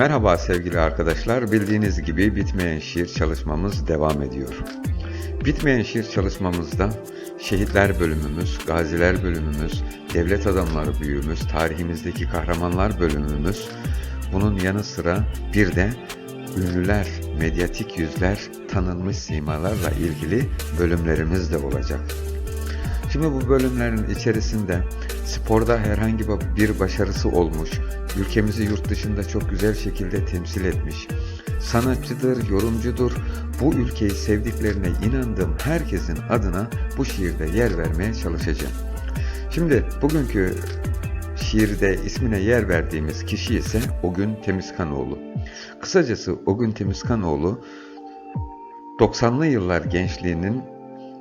Merhaba sevgili arkadaşlar. Bildiğiniz gibi bitmeyen şiir çalışmamız devam ediyor. Bitmeyen şiir çalışmamızda şehitler bölümümüz, gaziler bölümümüz, devlet adamları büyüğümüz, tarihimizdeki kahramanlar bölümümüz, bunun yanı sıra bir de ünlüler, medyatik yüzler, tanınmış simalarla ilgili bölümlerimiz de olacak. Şimdi bu bölümlerin içerisinde sporda herhangi bir başarısı olmuş, ülkemizi yurt dışında çok güzel şekilde temsil etmiş, sanatçıdır, yorumcudur, bu ülkeyi sevdiklerine inandığım herkesin adına bu şiirde yer vermeye çalışacağım. Şimdi bugünkü şiirde ismine yer verdiğimiz kişi ise Ogün Temizkanoğlu. Kısacası Ogün Temizkanoğlu 90'lı yıllar gençliğinin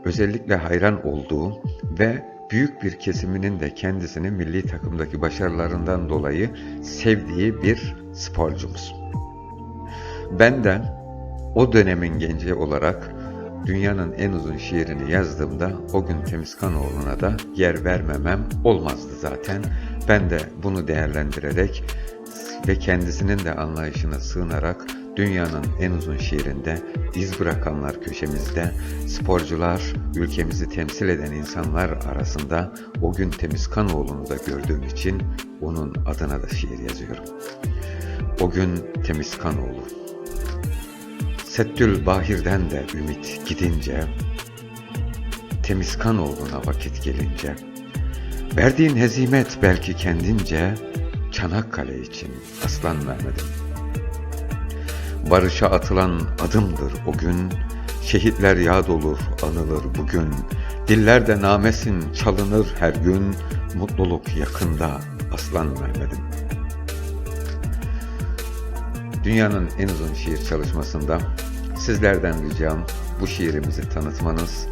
özellikle hayran olduğu ve büyük bir kesiminin de kendisini milli takımdaki başarılarından dolayı sevdiği bir sporcumuz. Ben de o dönemin genci olarak dünyanın en uzun şiirini yazdığımda o gün Temizkanoğlu'na da yer vermemem olmazdı zaten. Ben de bunu değerlendirerek ve kendisinin de anlayışına sığınarak dünyanın en uzun şiirinde iz bırakanlar köşemizde sporcular, ülkemizi temsil eden insanlar arasında o gün Temizkanoğlu'nu da gördüğüm için onun adına da şiir yazıyorum. O gün Temizkanoğlu. Settül Bahir'den de ümit gidince, Temizkanoğlu'na vakit gelince, verdiğin hezimet belki kendince, Çanakkale için aslan Mehmet'im. Barışa atılan adımdır o gün, şehitler yad olur, anılır bugün. Dillerde namesin çalınır her gün, mutluluk yakında aslan Mehmet'im. Dünyanın en uzun şiir çalışmasında sizlerden ricam bu şiirimizi tanıtmanız,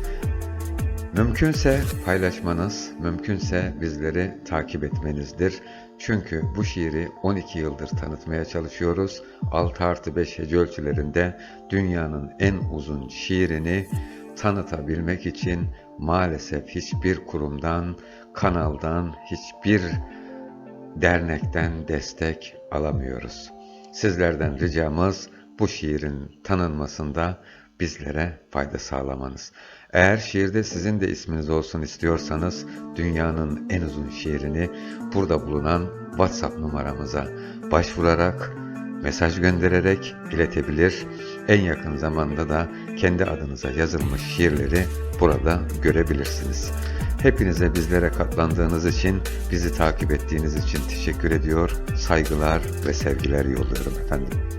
mümkünse paylaşmanız, mümkünse bizleri takip etmenizdir. Çünkü bu şiiri 12 yıldır tanıtmaya çalışıyoruz. 6 artı 5 hece ölçülerinde dünyanın en uzun şiirini tanıtabilmek için maalesef hiçbir kurumdan, kanaldan, hiçbir dernekten destek alamıyoruz. Sizlerden ricamız bu şiirin tanınmasında bizlere fayda sağlamanız. Eğer şiirde sizin de isminiz olsun istiyorsanız dünyanın en uzun şiirini burada bulunan WhatsApp numaramıza başvurarak, mesaj göndererek iletebilir. En yakın zamanda da kendi adınıza yazılmış şiirleri burada görebilirsiniz. Hepinize bizlere katlandığınız için, bizi takip ettiğiniz için teşekkür ediyor, saygılar ve sevgiler yolluyorum efendim.